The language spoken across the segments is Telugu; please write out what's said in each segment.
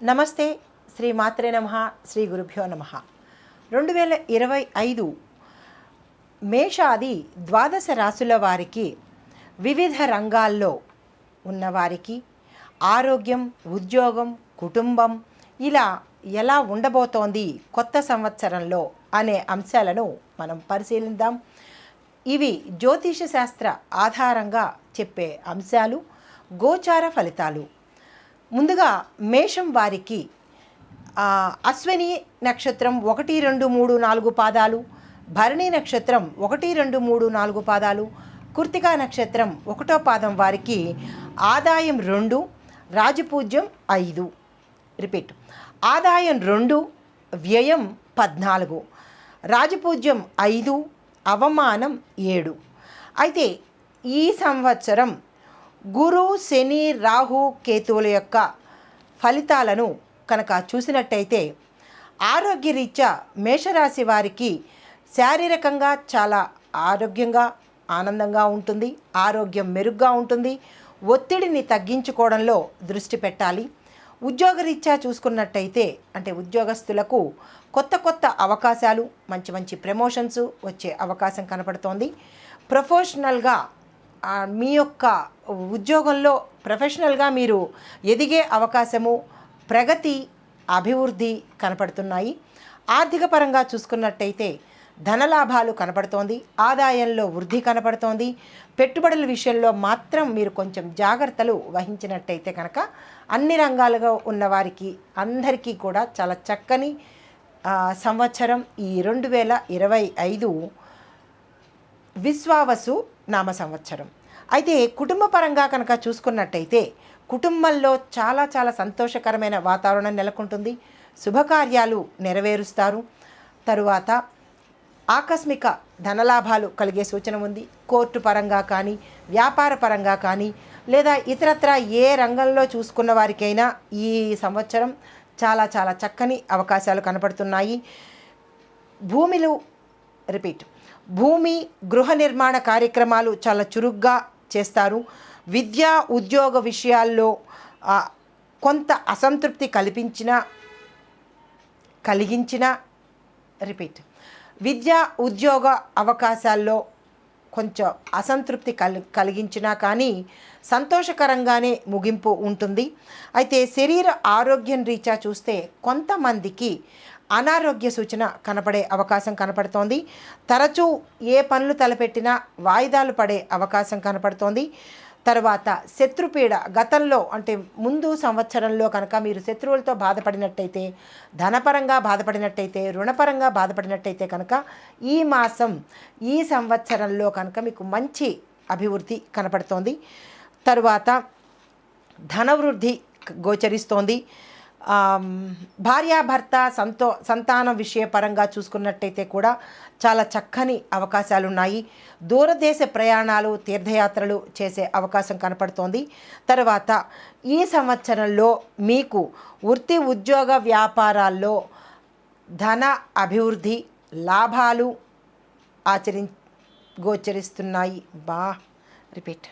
నమస్తే శ్రీ మాత్రే నమ శ్రీ గురుభ్యో నమ. రెండు వేల ఇరవై ఐదు మేషాది ద్వాదశ రాశుల వారికి వివిధ రంగాల్లో ఉన్నవారికి ఆరోగ్యం ఉద్యోగం కుటుంబం ఇలా ఎలా ఉండబోతోంది కొత్త సంవత్సరంలో అనే అంశాలను మనం పరిశీలిద్దాం. ఇవి జ్యోతిష శాస్త్ర ఆధారంగా చెప్పే అంశాలు గోచార ఫలితాలు. ముందుగా మేషం వారికి అశ్విని నక్షత్రం ఒకటి రెండు మూడు నాలుగు పాదాలు భరణి నక్షత్రం ఒకటి రెండు మూడు నాలుగు పాదాలు కృతికా నక్షత్రం ఒకటో పాదం వారికి ఆదాయం రెండు రాజపూజ్యం ఐదు. రిపీట్. ఆదాయం రెండు వ్యయం పద్నాలుగు. రాజపూజ్యం ఐదు అవమానం ఏడు. అయితే ఈ సంవత్సరం గురు శని రాహు కేతువుల యొక్క ఫలితాలను కనుక చూసినట్టయితే ఆరోగ్యరీత్యా మేషరాశి వారికి శారీరకంగా చాలా ఆరోగ్యంగా ఆనందంగా ఉంటుంది ఆరోగ్యం మెరుగ్గా ఉంటుంది. ఒత్తిడిని తగ్గించుకోవడంలో దృష్టి పెట్టాలి. ఉద్యోగరీత్యా చూసుకున్నట్టయితే అంటే ఉద్యోగస్తులకు కొత్త కొత్త అవకాశాలు మంచి మంచి ప్రమోషన్స్ వచ్చే అవకాశం కనపడుతోంది. ప్రొఫెషనల్గా మీ యొక్క ఉద్యోగంలో ప్రొఫెషనల్గా మీరు ఎదిగే అవకాశము ప్రగతి అభివృద్ధి కనపడుతున్నాయి. ఆర్థిక పరంగా చూసుకున్నట్టయితే ధనలాభాలు కనపడుతోంది ఆదాయంలో వృద్ధి కనపడుతోంది. పెట్టుబడుల విషయంలో మాత్రం మీరు కొంచెం జాగ్రత్తలు వహించినట్టయితే కనుక అన్ని రంగాలుగా ఉన్నవారికి అందరికీ కూడా చాలా చక్కని సంవత్సరం ఈ రెండు వేల ఇరవై ఐదు విశ్వావసు నామ సంవత్సరం. అయితే కుటుంబ పరంగా కనుక చూసుకున్నట్టయితే కుటుంబంలో చాలా చాలా సంతోషకరమైన వాతావరణం నెలకొంటుంది. శుభకార్యాలు నెరవేరుస్తారు. తరువాత ఆకస్మిక ధనలాభాలు కలిగే సూచన ఉంది. కోర్టు పరంగా కానీ వ్యాపార పరంగా కానీ లేదా ఇతరత్ర ఏ రంగంలో చూసుకున్న వారికైనా ఈ సంవత్సరం చాలా చాలా చక్కని అవకాశాలు కనపడుతున్నాయి. భూమిలు రిపీట్. భూమి గృహ నిర్మాణ కార్యక్రమాలు చాలా చురుగ్గా చేస్తారు. విద్యా ఉద్యోగ విషయాల్లో కొంత అసంతృప్తి కల్పించిన కలిగించిన రిపీట్. విద్యా ఉద్యోగ అవకాశాల్లో కొంచెం అసంతృప్తి కలి కలిగించినా కానీ సంతోషకరంగానే ముగింపు ఉంటుంది. అయితే శరీర ఆరోగ్యం రీత్యా చూస్తే కొంతమందికి అనారోగ్య సూచన కనపడే అవకాశం కనపడుతోంది. తరచూ ఏ పనులు తలపెట్టినా వాయిదాలు పడే అవకాశం కనపడుతోంది. తర్వాత శత్రుపీడ గతంలో అంటే ముందు సంవత్సరంలో కనుక మీరు శత్రువులతో బాధపడినట్టయితే ధనపరంగా బాధపడినట్టయితే రుణపరంగా బాధపడినట్టయితే కనుక ఈ మాసం ఈ సంవత్సరంలో కనుక మీకు మంచి అభివృద్ధి కనపడుతోంది. తరువాత ధనవృద్ధి గోచరిస్తోంది. భార్యాభర్త సంతో సంతానం విషయపరంగా చూసుకున్నట్టయితే కూడా చాలా చక్కని అవకాశాలు ఉన్నాయి దూరదేశ ప్రయాణాలు తీర్థయాత్రలు చేసే అవకాశం కనపడుతోంది. తర్వాత ఈ సంవత్సరంలో మీకు వృత్తి ఉద్యోగ వ్యాపారాల్లో ధన అభివృద్ధి లాభాలు ఆచరి గోచరిస్తున్నాయి. బా రిపీట్.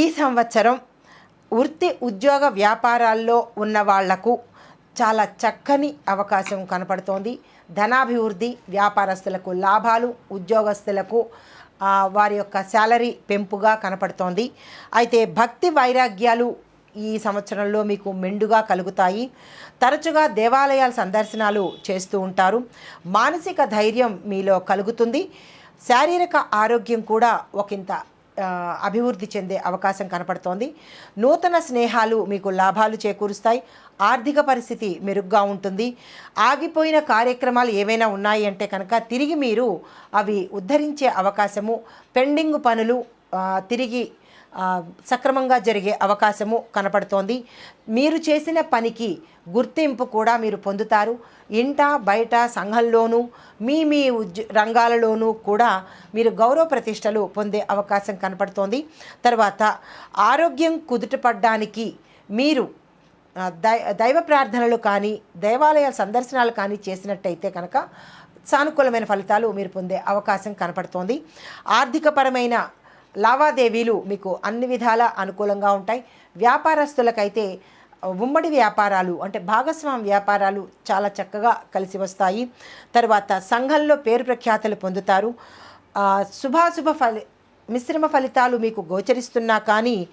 ఈ సంవత్సరం వృత్తి ఉద్యోగ వ్యాపారాల్లో ఉన్న వాళ్ళకు చాలా చక్కని అవకాశం కనపడుతోంది. ధనాభివృద్ధి వ్యాపారస్తులకు లాభాలు ఉద్యోగస్తులకు వారి యొక్క శాలరీ పెంపుగా కనపడుతోంది. అయితే భక్తి వైరాగ్యాలు ఈ సంవత్సరంలో మీకు మెండుగా కలుగుతాయి. తరచుగా దేవాలయాల సందర్శనాలు చేస్తూ ఉంటారు. మానసిక ధైర్యం మీలో కలుగుతుంది. శారీరక ఆరోగ్యం కూడా ఒకంత అభివృద్ధి చెందే అవకాశం కనపడుతోంది. నూతన స్నేహాలు మీకు లాభాలు చేకూరుస్తాయి. ఆర్థిక పరిస్థితి మెరుగ్గా ఉంటుంది. ఆగిపోయిన కార్యక్రమాలు ఏవైనా ఉన్నాయి అంటే కనుక తిరిగి మీరు అవి ఉద్ధరించే అవకాశము పెండింగ్ పనులు తిరిగి సక్రమంగా జరిగే అవకాశము కనపడుతోంది. మీరు చేసిన పనికి గుర్తింపు కూడా మీరు పొందుతారు. ఇంట బయట సంఘంలోనూ మీ మీ ఉద్య రంగాలలోనూ కూడా మీరు గౌరవ ప్రతిష్టలు పొందే అవకాశం కనపడుతోంది. తర్వాత ఆరోగ్యం కుదుటపడడానికి మీరు దై దైవ ప్రార్థనలు కానీ దేవాలయ సందర్శనాలు కానీ చేసినట్టయితే కనుక సానుకూలమైన ఫలితాలు మీరు పొందే అవకాశం కనపడుతోంది. ఆర్థికపరమైన లావాదేవీలు మీకు అన్ని విధాల అనుకూలంగా ఉంటాయి. వ్యాపారస్తులకైతే ఉమ్మడి వ్యాపారాలు అంటే భాగస్వామి వ్యాపారాలు చాలా చక్కగా కలిసి వస్తాయి. తర్వాత సంఘంలో పేరు ప్రఖ్యాతలు పొందుతారు. శుభాశుభ ఫలి మిశ్రమ ఫలితాలు మీకు గోచరిస్తున్నా కానీ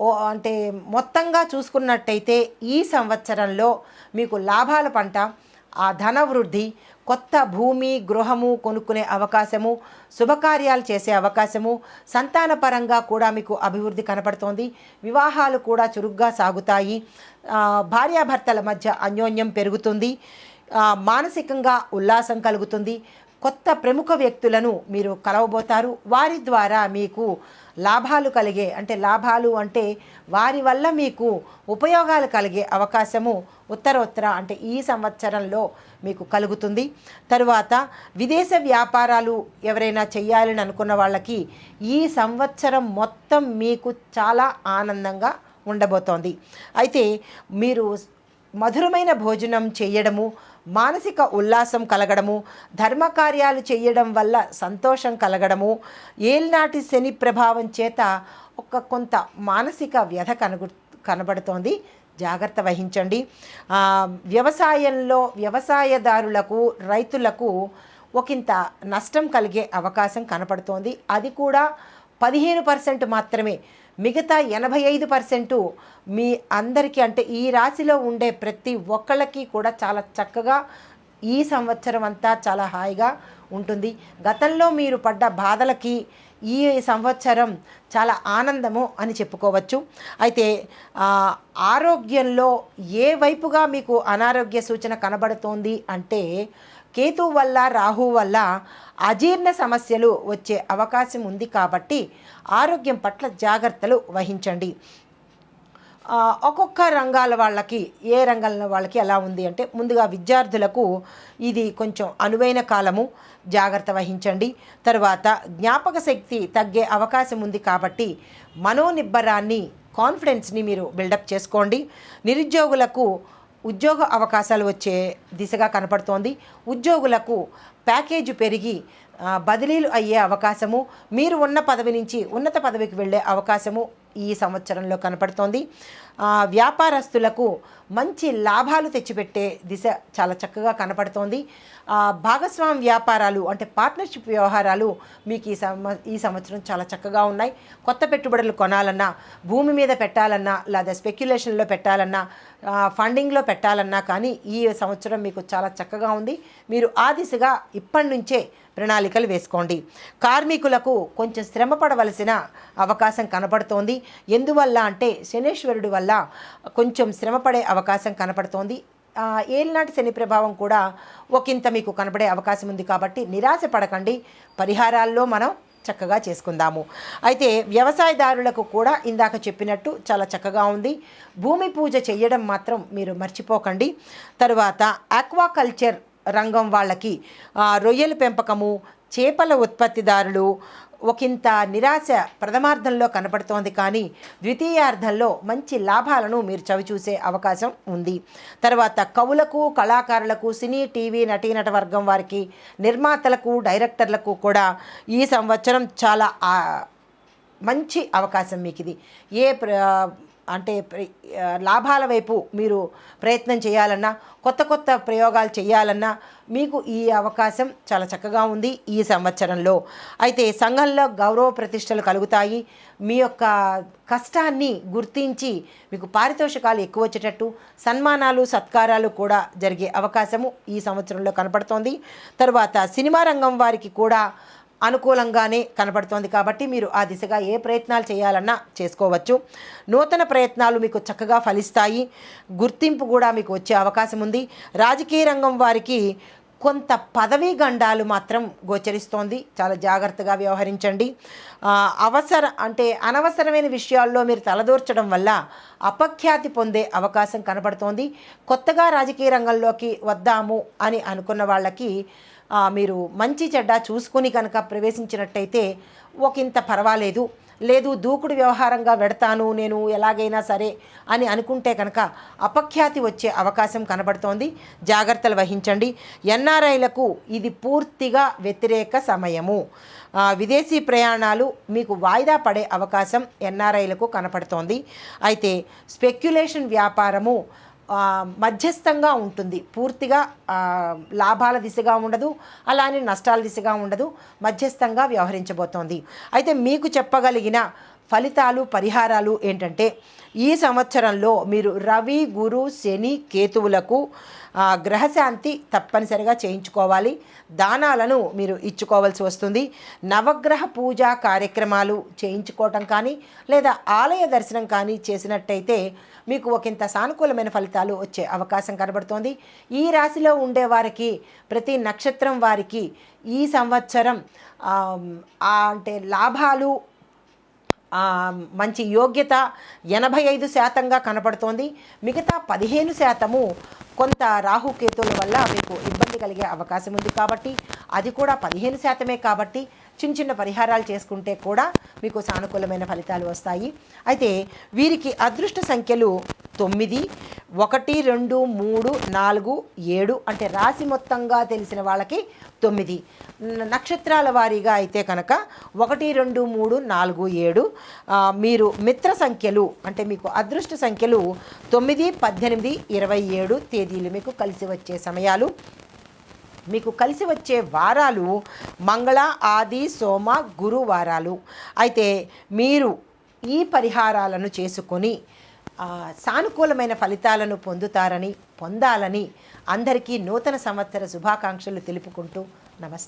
ఓ అంటే మొత్తంగా చూసుకున్నట్టయితే ఈ సంవత్సరంలో మీకు లాభాల పంట ఆ ధన వృద్ధి కొత్త భూమి గృహము కొనుక్కునే అవకాశము శుభకార్యాలు చేసే అవకాశము సంతానపరంగా కూడా మీకు అభివృద్ధి కనపడుతోంది. వివాహాలు కూడా చురుగ్గా సాగుతాయి. భార్యాభర్తల మధ్య అన్యోన్యం పెరుగుతుంది. మానసికంగా ఉల్లాసం కలుగుతుంది. కొత్త ప్రముఖ వ్యక్తులను మీరు కలవబోతారు. వారి ద్వారా మీకు లాభాలు కలిగే అంటే లాభాలు అంటే వారి వల్ల మీకు ఉపయోగాలు కలిగే అవకాశము ఉత్తరోత్తర అంటే ఈ సంవత్సరంలో మీకు కలుగుతుంది. తరువాత విదేశ వ్యాపారాలు ఎవరైనా చేయాలని అనుకున్న వాళ్ళకి ఈ సంవత్సరం మొత్తం మీకు చాలా ఆనందంగా ఉండబోతోంది. అయితే మీరు మధురమైన భోజనం చేయడము మానసిక ఉల్లాసం కలగడము ధర్మకార్యాలు చేయడం వల్ల సంతోషం కలగడము ఏల్నాటి శని ప్రభావం చేత ఒక కొంత మానసిక వ్యధ కనుగు కనబడుతోంది. జాగ్రత్త వహించండి. వ్యవసాయంలో వ్యవసాయదారులకు రైతులకు ఒకంత నష్టం కలిగే అవకాశం కనపడుతోంది. అది కూడా పదిహేను పర్సెంట్ మాత్రమే. మిగతా ఎనభై ఐదు పర్సెంటు మీ అందరికీ అంటే ఈ రాశిలో ఉండే ప్రతి ఒక్కళ్ళకి కూడా చాలా చక్కగా ఈ సంవత్సరం అంతా చాలా హాయిగా ఉంటుంది. గతంలో మీరు పడ్డ బాధలకి ఈ సంవత్సరం చాలా ఆనందము అని చెప్పుకోవచ్చు. అయితే ఆరోగ్యంలో ఏ వైపుగా మీకు అనారోగ్య సూచన కనబడుతోంది అంటే కేతు వల్ల రాహు వల్ల అజీర్ణ సమస్యలు వచ్చే అవకాశం ఉంది కాబట్టి ఆరోగ్యం పట్ల జాగ్రత్తలు వహించండి. ఒక్కొక్క రంగాల వాళ్ళకి ఏ రంగాల వాళ్ళకి ఎలా ఉంది అంటే ముందుగా విద్యార్థులకు ఇది కొంచెం అనువైన కాలము జాగ్రత్త వహించండి. తర్వాత జ్ఞాపక శక్తి తగ్గే అవకాశం ఉంది కాబట్టి మనోనిబ్బరాన్ని కాన్ఫిడెన్స్ని మీరు బిల్డప్ చేసుకోండి. నిరుద్యోగులకు ఉద్యోగ అవకాశాలు వచ్చే దిశగా కనపడుతోంది. ఉద్యోగులకు ప్యాకేజీ పెరిగి బదిలీలు అయ్యే అవకాశము మీరు ఉన్న పదవి నుంచి ఉన్నత పదవికి వెళ్ళే అవకాశము ఈ సంవత్సరంలో కనపడుతోంది. వ్యాపారస్తులకు మంచి లాభాలు తెచ్చిపెట్టే దిశ చాలా చక్కగా కనపడుతోంది. భాగస్వామ్య భాగస్వామి వ్యాపారాలు అంటే పార్ట్నర్షిప్ వ్యవహారాలు మీకు ఈ సంవ ఈ సంవత్సరం చాలా చక్కగా ఉన్నాయి. కొత్త పెట్టుబడులు కొనాలన్నా భూమి మీద పెట్టాలన్నా లేదా స్పెక్యులేషన్లో పెట్టాలన్నా ఫండింగ్లో పెట్టాలన్నా కానీ ఈ సంవత్సరం మీకు చాలా చక్కగా ఉంది. మీరు ఆ దిశగా ఇప్పటి నుంచే ప్రణాళికలు వేసుకోండి. కార్మికులకు కొంచెం శ్రమ పడవలసిన అవకాశం కనపడుతోంది. ఎందువల్ల అంటే శనేశ్వరుడు వల్ల కొంచెం శ్రమ పడే అవకాశం కనపడుతోంది. ఏలినాటి శని ప్రభావం కూడా ఒకంత మీకు కనపడే అవకాశం ఉంది కాబట్టి నిరాశ పడకండి. పరిహారాల్లో మనం చక్కగా చేసుకుందాము. అయితే వ్యవసాయదారులకు కూడా ఇందాక చెప్పినట్టు చాలా చక్కగా ఉంది. భూమి పూజ చేయడం మాత్రం మీరు మర్చిపోకండి. తరువాత ఆక్వాకల్చర్ రంగం వాళ్ళకి రొయ్యల పెంపకము చేపల ఉత్పత్తిదారులు ఒకంత నిరాశ ప్రథమార్థంలో కనపడుతోంది కానీ ద్వితీయార్థంలో మంచి లాభాలను మీరు చవిచూసే అవకాశం ఉంది. తర్వాత కవులకు కళాకారులకు సినీ టీవీ నటీనట వర్గం వారికి నిర్మాతలకు డైరెక్టర్లకు కూడా ఈ సంవత్సరం చాలా మంచి అవకాశం మీకు ఇది ఏ ప్ర అంటే లాభాల వైపు మీరు ప్రయత్నం చేయాలన్నా కొత్త కొత్త ప్రయోగాలు చేయాలన్నా మీకు ఈ అవకాశం చాలా చక్కగా ఉంది ఈ సంవత్సరంలో. అయితే సంఘంలో గౌరవ ప్రతిష్టలు కలుగుతాయి. మీ యొక్క కష్టాన్ని గుర్తించి మీకు పారితోషికాలు ఎక్కువ వచ్చేటట్టు సన్మానాలు సత్కారాలు కూడా జరిగే అవకాశము ఈ సంవత్సరంలో కనపడుతోంది. తర్వాత సినిమా రంగం వారికి కూడా అనుకూలంగానే కనబడుతోంది కాబట్టి మీరు ఆ దిశగా ఏ ప్రయత్నాలు చేయాలన్నా చేసుకోవచ్చు. నూతన ప్రయత్నాలు మీకు చక్కగా ఫలిస్తాయి. గుర్తింపు కూడా మీకు వచ్చే అవకాశం ఉంది. రాజకీయ రంగం వారికి కొంత పదవీ గండాలు మాత్రం గోచరిస్తోంది. చాలా జాగ్రత్తగా వ్యవహరించండి. అవసర అంటే అనవసరమైన విషయాల్లో మీరు తలదూర్చడం వల్ల అపఖ్యాతి పొందే అవకాశం కనబడుతోంది కొత్తగా రాజకీయ రంగంలోకి వద్దాము అని అనుకున్న వాళ్ళకి మీరు మంచి చెడ్డ చూసుకొని కనుక ప్రవేశించినట్టయితే ఒకంత పర్వాలేదు. లేదు దూకుడు వ్యవహారంగా వెడతాను నేను ఎలాగైనా సరే అని అనుకుంటే కనుక అపఖ్యాతి వచ్చే అవకాశం కనబడుతోంది. జాగ్రత్తలు వహించండి. ఎన్ఆర్ఐలకు ఇది పూర్తిగా వ్యతిరేక సమయము. విదేశీ ప్రయాణాలు మీకు వాయిదా పడే అవకాశం ఎన్ఆర్ఐలకు కనపడుతోంది. అయితే స్పెక్యులేషన్ వ్యాపారము మధ్యస్థంగా ఉంటుంది. పూర్తిగా లాభాల దిశగా ఉండదు అలానే నష్టాల దిశగా ఉండదు మధ్యస్థంగా వ్యవహరించబోతోంది. అయితే మీకు చెప్పగలిగిన ఫలితాలు పరిహారాలు ఏంటంటే ఈ సంవత్సరంలో మీరు రవి గురు శని కేతువులకు గ్రహశాంతి తప్పనిసరిగా చేయించుకోవాలి. దానాలను మీరు ఇచ్చుకోవాల్సి వస్తుంది. నవగ్రహ పూజా కార్యక్రమాలు చేయించుకోవటం కానీ లేదా ఆలయ దర్శనం కానీ చేసినట్టయితే మీకు ఒకంత సానుకూలమైన ఫలితాలు వచ్చే అవకాశం కనబడుతోంది. ఈ రాశిలో ఉండే వారికి ప్రతి నక్షత్రం వారికి ఈ సంవత్సరం అంటే లాభాలు మంచి యోగ్యత ఎనభై ఐదు శాతంగా కనపడుతోంది మిగతా పదిహేను శాతము కొంత రాహుకేతుల వల్ల మీకు ఇబ్బంది కలిగే అవకాశం ఉంది కాబట్టి అది కూడా పదిహేను శాతమే కాబట్టి చిన్న చిన్న పరిహారాలు చేసుకుంటే కూడా మీకు సానుకూలమైన ఫలితాలు వస్తాయి. అయితే వీరికి అదృష్ట సంఖ్యలు తొమ్మిది ఒకటి రెండు మూడు నాలుగు ఏడు అంటే రాశి మొత్తంగా తెలిసిన వాళ్ళకి తొమ్మిది. నక్షత్రాల వారీగా అయితే కనుక ఒకటి రెండు మూడు నాలుగు ఏడు మీరు మిత్ర సంఖ్యలు అంటే మీకు అదృష్ట సంఖ్యలు తొమ్మిది పద్దెనిమిది ఇరవై ఏడు తేదీలు మీకు కలిసి వచ్చే సమయాలు. మీకు కలిసి వచ్చే వారాలు మంగళ ఆది సోమ గురు వారాలు అయితే మీరు ఈ పరిహారాలను చేసుకొని సానుకూలమైన ఫలితాలను పొందుతారని పొందాలని అందరికీ నూతన సంవత్సర శుభాకాంక్షలు తెలుపుకుంటూ నమస్తే.